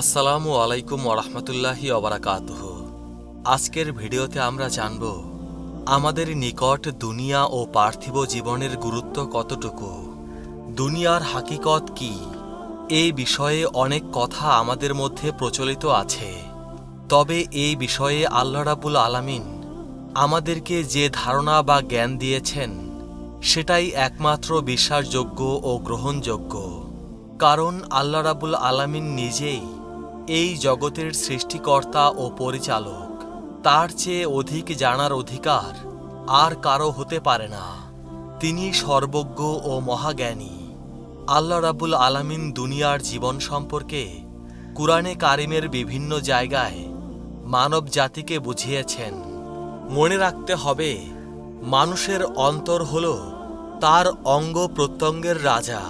আসসালামু আলাইকুম ওরহমতুল্লাহি অবরাকাতুহ আজকের ভিডিওতে আমরা জানব, আমাদের নিকট দুনিয়া ও পার্থিব জীবনের গুরুত্ব কতটুকু? দুনিয়ার হাকিকত কি? এই বিষয়ে অনেক কথা আমাদের মধ্যে প্রচলিত আছে। তবে এই বিষয়ে আল্লাহ রাবুল আলামিন আমাদেরকে যে ধারণা বা জ্ঞান দিয়েছেন, সেটাই একমাত্র বিশ্বাসযোগ্য ও গ্রহণযোগ্য। কারণ আল্লাহ রাবুল আলামিন নিজেই এই জগতের সৃষ্টিকর্তা ও পরিচালক। তার চেয়ে অধিক জানার অধিকার আর কারও হতে পারে না। তিনি সর্বজ্ঞ ও মহাজ্ঞানী। আল্লাহ রাবুল আলামিন দুনিয়ার জীবন সম্পর্কে কুরআনে কারিমের বিভিন্ন জায়গায় মানব জাতিকে বুঝিয়েছেন। মনে রাখতে হবে, মানুষের অন্তর হল তার অঙ্গ প্রত্যঙ্গের রাজা,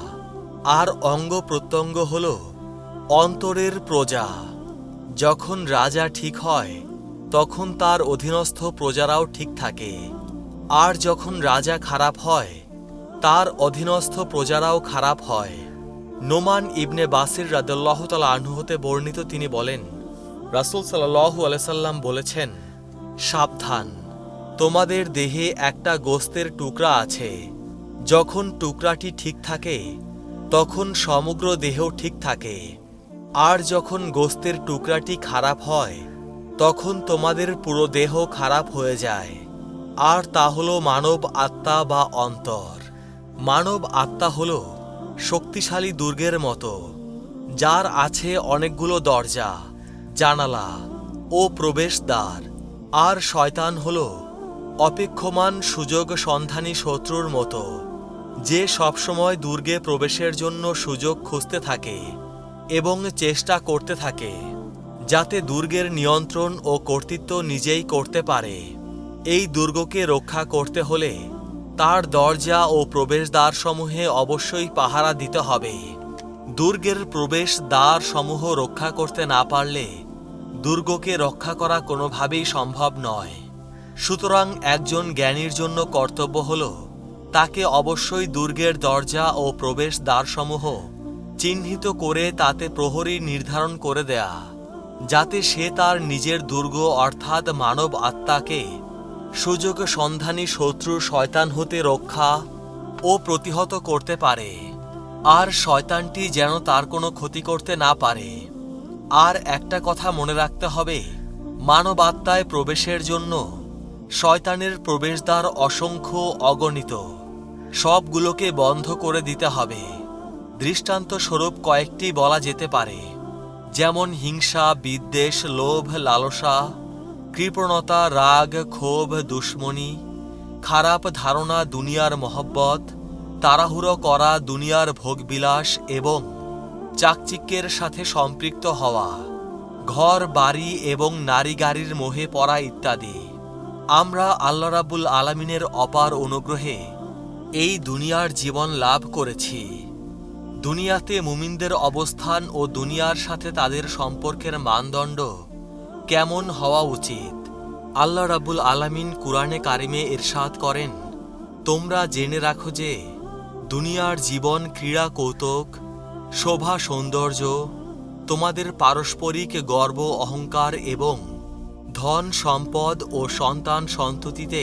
আর অঙ্গ প্রত্যঙ্গ হল অন্তরের প্রজা। যখন রাজা ঠিক হয়, তখন তার অধীনস্থ প্রজারাও ঠিক থাকে। আর যখন রাজা খারাপ হয়, তার অধীনস্থ প্রজারাও খারাপ হয়। নোমান ইবনে বাসির রাদুল্লাহ তালা বর্ণিত তিনি বলেন, রাসুল সাল্লাহু আলাইসাল্লাম বলেছেন, সাবধান। তোমাদের দেহে একটা গোস্তের টুকরা আছে। যখন টুকরাটি ঠিক থাকে, তখন সমগ্র দেহ ঠিক থাকে। আর যখন গোস্তের টুকরাটি খারাপ হয়, তখন তোমাদের পুরো দেহ খারাপ হয়ে যায়। আর তা হলো মানব আত্মা বা অন্তর। মানব আত্মা হল শক্তিশালী দুর্গের মতো, যার আছে অনেকগুলো দরজা, জানালা ও প্রবেশদ্বার। আর শয়তান হল অপেক্ষমান সুযোগ সন্ধানী শত্রুর মতো, যে সবসময় দুর্গে প্রবেশের জন্য সুযোগ খুঁজতে থাকে। এবং চেষ্টা করতে থাকে, যাতে দুর্গের নিয়ন্ত্রণ ও কর্তৃত্ব নিজেই করতে পারে। এই দুর্গকে রক্ষা করতে হলে তার দরজা ও প্রবেশদ্বারসমূহে অবশ্যই পাহারা দিতে হবে। দুর্গের প্রবেশ দ্বার সমূহ রক্ষা করতে না পারলে দুর্গকে রক্ষা করা কোনোভাবেই সম্ভব নয়। সুতরাং একজন জ্ঞানীর জন্য কর্তব্য হল তাকে অবশ্যই দুর্গের দরজা ও প্রবেশ দ্বারসমূহ চিহ্নিত করে তাতে প্রহরী নির্ধারণ করে দেয়া, যাতে সে তার নিজের দুর্গ অর্থাৎ মানব আত্মাকে সুযোগ সন্ধানী শত্রু শয়তান হতে রক্ষা ও প্রতিহত করতে পারে। আর শয়তানটি যেন তার কোনো ক্ষতি করতে না পারে। আর একটা কথা মনে রাখতে হবে, মানব আত্মায় প্রবেশের জন্য শয়তানের প্রবেশদ্বার অসংখ্য অগণিত। সবগুলোকে বন্ধ করে দিতে হবে। দৃষ্টান্ত স্বরূপ কয়েকটি বলা যেতে পারে, যেমন হিংসা, বিদ্বেষ, লোভ, লালসা, কৃপণতা, রাগ, ক্ষোভ, দুশ্মনী, খারাপ ধারণা, দুনিয়ার মহব্বত, তাড়াহুড়ো করা, দুনিয়ার ভোগবিলাস এবং চাকচিক্যের সাথে সম্পৃক্ত হওয়া, ঘর, বাড়ি এবং নারী গাড়ির মোহে পড়া ইত্যাদি। আমরা আল্লাহ রাবুল আলমিনের অপার অনুগ্রহে এই দুনিয়ার জীবন লাভ করেছি। দুনিয়াতে মুমিনদের অবস্থান ও দুনিয়ার সাথে তাদের সম্পর্কের মানদণ্ড কেমন হওয়া উচিত? আল্লাহ রাবুল আলামিন কুরআনে কারিমে ইরশাদ করেন, তোমরা জেনে রাখো যে দুনিয়ার জীবন ক্রীড়া কৌতুক, শোভা সৌন্দর্য, তোমাদের পারস্পরিক গর্ব, অহংকার এবং ধন সম্পদ ও সন্তান সন্ততিতে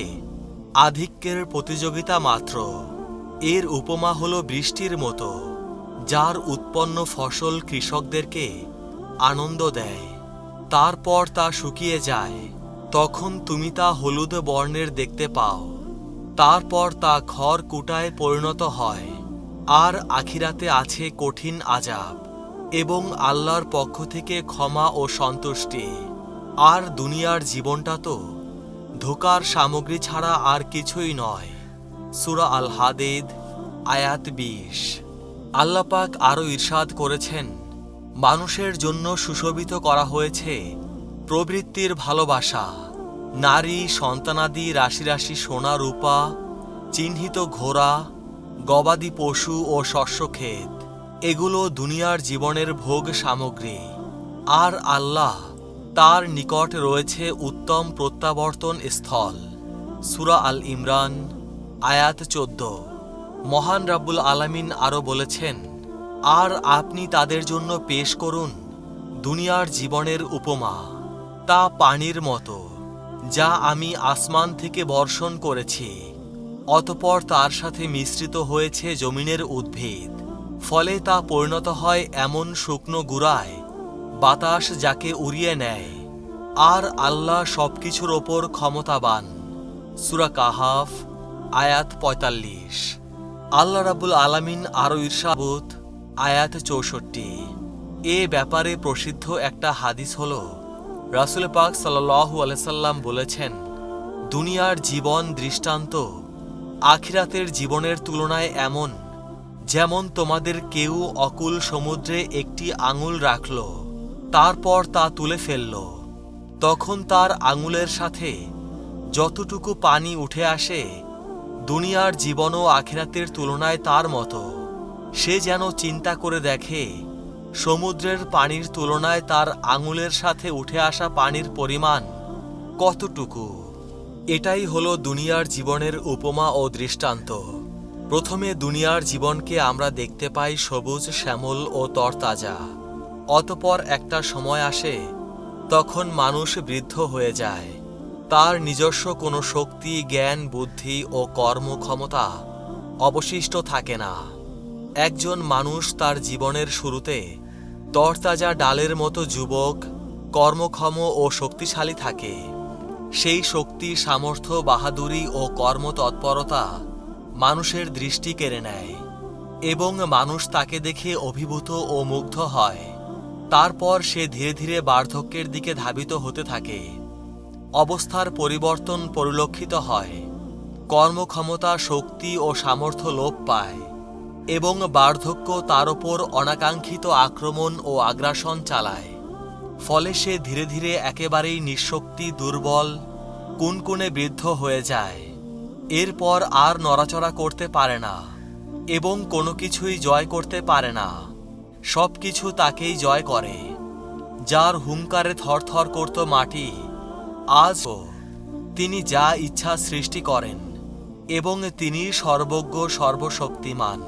আধিক্যের প্রতিযোগিতা মাত্র। এর উপমা হল বৃষ্টির মতো। যার উৎপন্ন ফসল কৃষকদেরকে আনন্দ দেয়, তারপর তা শুকিয়ে যায়, তখন তুমি তা হলুদ বর্ণের দেখতে পাও। তারপর তা খড় কুটায় পরিণত হয়, আর আখিরাতে আছে কঠিন আজাব এবং আল্লাহর পক্ষ থেকে ক্ষমা ও সন্তুষ্টি। আর দুনিয়ার জীবনটা তো ধোকার সামগ্রী ছাড়া আর কিছুই নয়। সুরা আল হাদেদ আয়াত বিশ। আল্লাপাক আরও ঈর্ষাদ করেছেন, মানুষের জন্য সুশোভিত করা হয়েছে প্রবৃত্তির ভালোবাসা। নারী সন্তানাদি রাশি রাশি সোনা রূপা, চিহ্নিত ঘোড়া, গবাদি পশু ও শস্যক্ষেত এগুলো দুনিয়ার জীবনের ভোগ সামগ্রী। আর আল্লাহ তার নিকট রয়েছে উত্তম প্রত্যাবর্তন স্থল। সুরা আল ইমরান, আয়াত চোদ্দ। মহান রাব্বুল আলামিন আরও বলেছেন, আর আপনি তাদের জন্য পেশ করুন দুনিয়ার জীবনের উপমা, তা পানির মতো, যা আমি আসমান থেকে বর্ষণ করেছি। অতপর তার সাথে মিশ্রিত হয়েছে জমিনের উদ্ভিদ, ফলে তা পরিণত হয় এমন শুকনো গুড়ায়, বাতাস যাকে উড়িয়ে নেয়। আর আল্লাহ সব কিছুর ওপর ক্ষমতাবান। সুরা কাহাফ, আয়াত পঁয়তাল্লিশ। আল্লাহ রাবুল আলামিন আরও ঈর্ষাবোধ, আয়াত চৌষট্টি। এ ব্যাপারে প্রসিদ্ধ একটা হাদিস হল, রাসুল পাক সাল্লাহু আলসাল্লাম বলেছেন, দুনিয়ার জীবন দৃষ্টান্ত, আখিরাতের জীবনের তুলনায় এমন, যেমন তোমাদের কেউ অকুল সমুদ্রে একটি আঙুল রাখল, তারপর তা তুলে ফেলল। তখন তার আঙুলের সাথে যতটুকু পানি উঠে আসে দুনিয়ার জীবন ও আখিরাতের তুলনায় তার মতো। সে যেন চিন্তা করে দেখে, সমুদ্রের পানির তুলনায় তার আঙুলের সাথে উঠে আসা পানির পরিমাণ কতটুকু? এটাই হলো দুনিয়ার জীবনের উপমা ও দৃষ্টান্ত। প্রথমে দুনিয়ার জীবনকে আমরা দেখতে পাই সবুজ, শ্যামল ও তরতাজা। অতপর একটা সময় আসে, তখন মানুষ বৃদ্ধ হয়ে যায়। তার নিজস্ব কোনো শক্তি, জ্ঞান, বুদ্ধি ও কর্মক্ষমতা অবশিষ্ট থাকে না। একজন মানুষ তার জীবনের শুরুতে তরতাজা ডালের মতো যুবক, কর্মক্ষম ও শক্তিশালী থাকে। সেই শক্তি, সামর্থ্য, বাহাদুরি ও কর্মতৎপরতা মানুষের দৃষ্টি কেড়ে নেয় এবং মানুষ তাকে দেখে অভিভূত ও মুগ্ধ হয়। তারপর সে ধীরে ধীরে বার্ধক্যের দিকে ধাবিত হতে থাকে। অবস্থার পরিবর্তন পরিলক্ষিত হয়, কর্মক্ষমতা, শক্তি ও সামর্থ্য লোপ পায় এবং বার্ধক্য তার ওপর অনাকাঙ্ক্ষিত আক্রমণ ও আগ্রাসন চালায়। ফলে সে ধীরে ধীরে একেবারেই নিঃশক্তি, দুর্বল, কুনকুনে বৃদ্ধ হয়ে যায়। এরপর আর নড়াচড়া করতে পারে না এবং কোনো কিছুই জয় করতে পারে না। সব কিছু তাকেই জয় করে, যার হুঙ্কারে থরথর করত মাটি। আজও তিনি যা ইচ্ছা সৃষ্টি করেন, এবং তিনি সর্বজ্ঞ, সর্বশক্তিমান।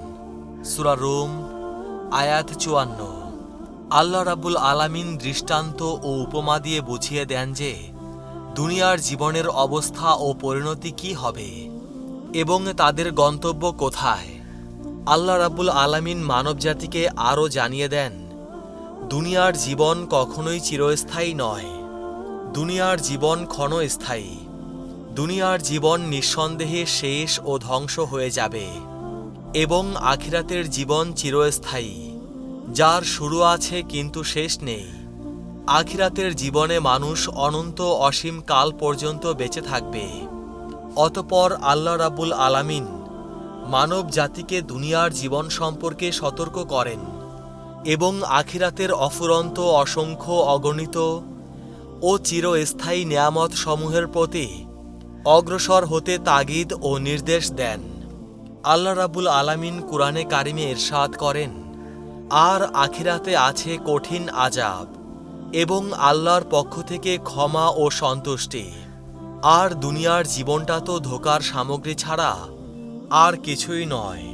সুরা রোম, আয়াত চুয়ান্ন। আল্লাহ রাবুল আলামিন দৃষ্টান্ত ও উপমা দিয়ে বুঝিয়ে দেন যে, দুনিয়ার জীবনের অবস্থা ও পরিণতি কি হবে, এবং তাদের গন্তব্য কোথায়। আল্লাহ রাবুল আলামিন মানবজাতিকে আরও জানিয়ে দেন, দুনিয়ার জীবন কখনোই চিরস্থায়ী নয়। দুনিয়ার জীবন ক্ষণস্থায়ী। দুনিয়ার জীবন নিঃসন্দেহে শেষ ও ধ্বংস হয়ে যাবে। এবং আখিরাতের জীবন চিরস্থায়ী, যার শুরু আছে কিন্তু শেষ নেই। আখিরাতের জীবনে মানুষ অনন্ত অসীম কাল পর্যন্ত বেঁচে থাকবে। অতপর আল্লাহ রাবুল আলামিন মানব জাতিকে দুনিয়ার জীবন সম্পর্কে সতর্ক করেন এবং আখিরাতের অফুরন্ত, অসংখ্য, অগণিত ও চিরস্থায়ী নিয়ামত সমূহের প্রতি অগ্রসর হতে তাগিদ ও নির্দেশ দেন। আল্লাহ রাবুল আলামিন কুরআনে কারিমে ইরশাদ করেন, আর আখিরাতে আছে কঠিন আজাব এবং আল্লাহর পক্ষ থেকে ক্ষমা ও সন্তুষ্টি। আর দুনিয়ার জীবনটা তো ধোকার সামগ্রী ছাড়া আর কিছুই নয়।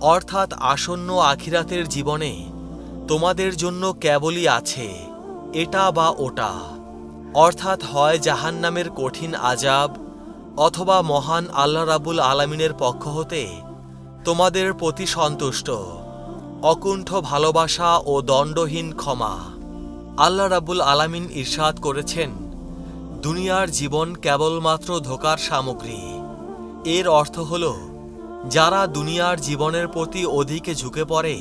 অর্থাৎ আসন্ন আখিরাতের জীবনে তোমাদের জন্য কেবলই আছে এটা বা ওটা। অর্থাৎ হয় জাহান্নামের কঠিন আজাব অথবা মহান আল্লাহ রাবুল আলামিনের পক্ষ হতে তোমাদের প্রতি সন্তুষ্ট, অকুণ্ঠ ভালোবাসা ও দণ্ডহীন ক্ষমা। আল্লাহ রাবুল আলামিন ইরশাদ করেছেন, দুনিয়ার জীবন কেবলমাত্র ধোকার সামগ্রী। এর অর্থ হল, যারা দুনিয়ার জীবনের প্রতি অধিকে ঝুঁকে পড়ে,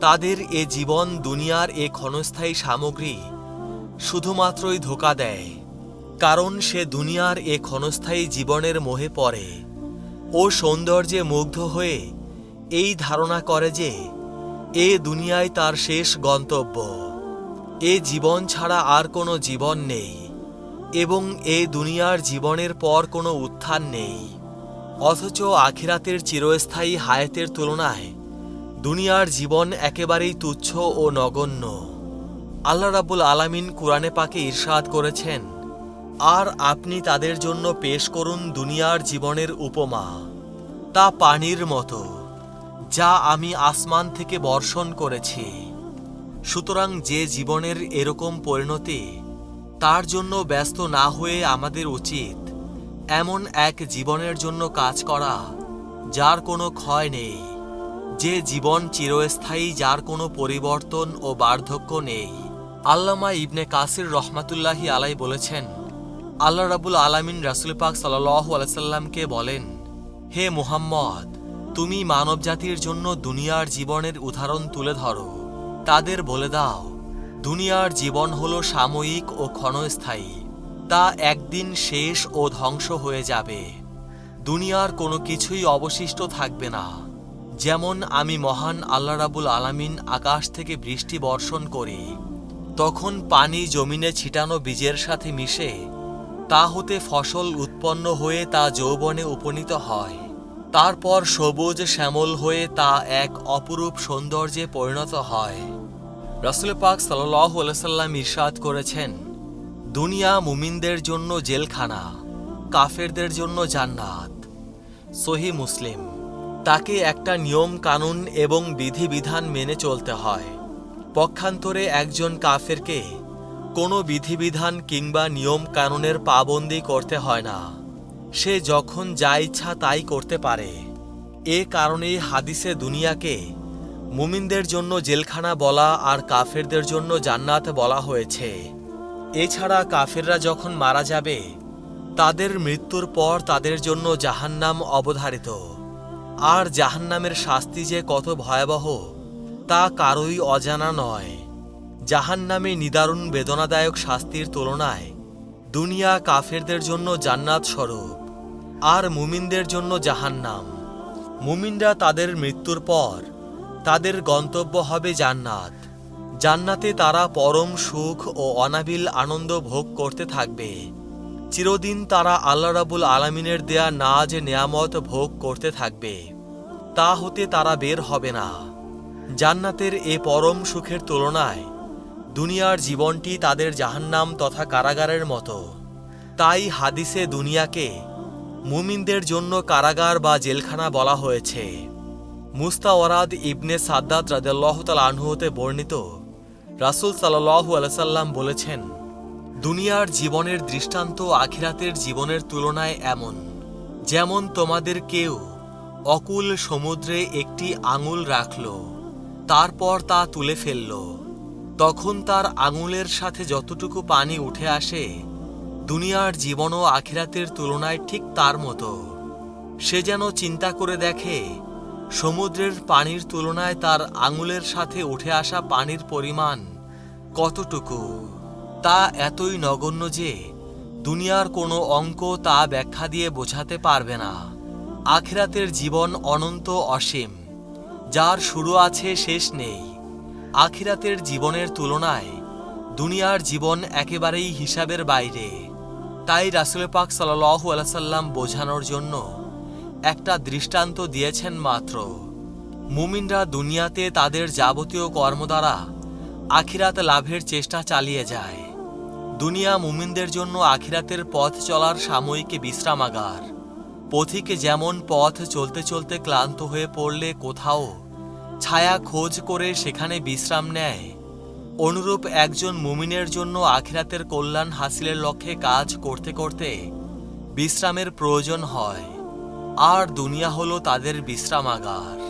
তাদের এ জীবন দুনিয়ার এ ক্ষণস্থায়ী সামগ্রী শুধুমাত্রই ধোকা দেয়, কারণ সে দুনিয়ার এ ক্ষণস্থায়ী জীবনের মোহে পড়ে। ও সৌন্দর্যে মুগ্ধ হয়ে এই ধারণা করে যে এ দুনিয়ায় তার শেষ গন্তব্য। এ জীবন ছাড়া আর কোনো জীবন নেই, এবং এ দুনিয়ার জীবনের পর কোনো উত্থান নেই। অথচ আখিরাতের চিরস্থায়ী হায়াতের তুলনায় দুনিয়ার জীবন একেবারেই তুচ্ছ ও নগণ্য। আল্লাহ রাবুল আলামিন কোরআনে পাকে ইরশাদ করেছেন, আর আপনি তাদের জন্য পেশ করুন দুনিয়ার জীবনের উপমা, তা পানির মতো, যা আমি আসমান থেকে বর্ষণ করেছি। সুতরাং যে জীবনের এরকম পরিণতি, তার জন্য ব্যস্ত না হয়ে আমাদের উচিত এমন এক জীবনের জন্য কাজ করা, যার কোনো ক্ষয় নেই। যে জীবন চিরস্থায়ী, যার কোনো পরিবর্তন ও বার্ধক্য নেই। আল্লামা ইবনে কাসির রহমাতুল্লাহি আলাই বলেছেন, আল্লাহ রাবুল আলামিন রাসুল পাক সাল্লাহ আলাইসাল্লামকে বলেন, হে মুহাম্মদ, তুমি মানবজাতির জন্য দুনিয়ার জীবনের উদাহরণ তুলে ধরো। তাদের বলে দাও, দুনিয়ার জীবন হলো সাময়িক ও ক্ষণস্থায়ী। তা একদিন শেষ ও ধ্বংস হয়ে যাবে। দুনিয়ার কোনো কিছুই অবশিষ্ট থাকবে না। যেমন আমি মহান আল্লাহ রাবুল আলামিন আকাশ থেকে বৃষ্টি বর্ষণ করি তখন পানি জমিনে ছিটানো বীজের সাথে মিশে, তা হতে ফসল উৎপন্ন হয়ে তা যৌবনে উপনীত হয়। তারপর সবুজ শ্যামল হয়ে তা এক অপরূপ সৌন্দর্যে পরিণত হয়। রসুল পাক সাল্লাম ইরশাদ করেছেন, দুনিয়া মুমিনদের জন্য জেলখানা, কাফেরদের জন্য জান্নাত। সহি মুসলিম, তাকে একটা নিয়ম কানুন এবং বিধিবিধান মেনে চলতে হয়। পক্ষান্তরে একজন কাফেরকে কোনো বিধিবিধান কিংবা নিয়ম কানুনের পাবন্দি করতে হয় না। সে যখন যা ইচ্ছা তাই করতে পারে। এ কারণেই হাদিসে দুনিয়াকে মুমিনদের জন্য জেলখানা বলা আর কাফেরদের জন্য জান্নাত বলা হয়েছে। এছাড়া কাফেররা যখন মারা যাবে, তাদের মৃত্যুর পর তাদের জন্য জাহান্নাম অবধারিত। আর জাহান্নামের শাস্তি যে কত ভয়াবহ তা কারোই অজানা নয়। জাহান্নামে নিদারুণ বেদনাদায়ক শাস্তির তুলনায় দুনিয়া কাফেরদের জন্য জান্নাত স্বরূপ, আর মুমিনদের জন্য জাহান্নাম। মুমিনরা তাদের মৃত্যুর পর তাদের গন্তব্য হবে জান্নাত। জান্নাতে তারা পরম সুখ ও অনাবিল আনন্দ ভোগ করতে থাকবে। চিরদিন তারা আল্লাহ রাবুল আলমিনের দেয়া নাজ নেয়ামত ভোগ করতে থাকবে। তা হতে তারা বের হবে না। জান্নাতের এ পরম সুখের তুলনায় দুনিয়ার জীবনটি তাদের জাহান্নাম তথা কারাগারের মতো। তাই হাদিসে দুনিয়াকে মুমিনদের জন্য কারাগার বা জেলখানা বলা হয়েছে। মুস্তাওয়ারাদ ইবনে সাদ্দাত রাদেল্লাহ তাল আনহুতে বর্ণিত রাসুল সাল্লাহু আলসাল্লাম বলেছেন, দুনিয়ার জীবনের দৃষ্টান্ত আখিরাতের জীবনের তুলনায় এমন, যেমন তোমাদের কেউ অকুল সমুদ্রে একটি আঙুল রাখল। তারপর তা তুলে ফেলল। তখন তার আঙুলের সাথে যতটুকু পানি উঠে আসে, দুনিয়ার জীবন ও আখিরাতের তুলনায় ঠিক তার মতো। সে যেন চিন্তা করে দেখে, সমুদ্রের পানির তুলনায় তার আঙুলের সাথে উঠে আসা পানির পরিমাণ কতটুকু, তা এতই নগণ্য যে দুনিয়ার কোনো অঙ্ক তা ব্যাখ্যা দিয়ে বোঝাতে পারবে না। আখিরাতের জীবন অনন্ত অসীম। যার শুরু আছে, শেষ নেই। আখিরাতের জীবনের তুলনায় দুনিয়ার জীবন একেবারেই হিসাবের বাইরে। তাই রাসুল পাক সাল্লাহু আলাইসাল্লাম বোঝানোর জন্য একটা দৃষ্টান্ত দিয়েছেন মাত্র। মুমিনরা দুনিয়াতে তাদের যাবতীয় কর্ম দ্বারা আখিরাত লাভের চেষ্টা চালিয়ে যায়। দুনিয়া মুমিনদের জন্য আখিরাতের পথ চলার সাময়িক বিশ্রামাগার। পথিকে যেমন পথ চলতে চলতে ক্লান্ত হয়ে পড়লে কোথাও ছায়া খোঁজ করে সেখানে বিশ্রাম নেয়। অনুরূপ একজন মুমিনের জন্য আখিরাতের কল্যাণ হাসিলের লক্ষ্যে কাজ করতে করতে বিশ্রামের প্রয়োজন হয়। আর দুনিয়া হলো তাদের বিশ্রামাগার।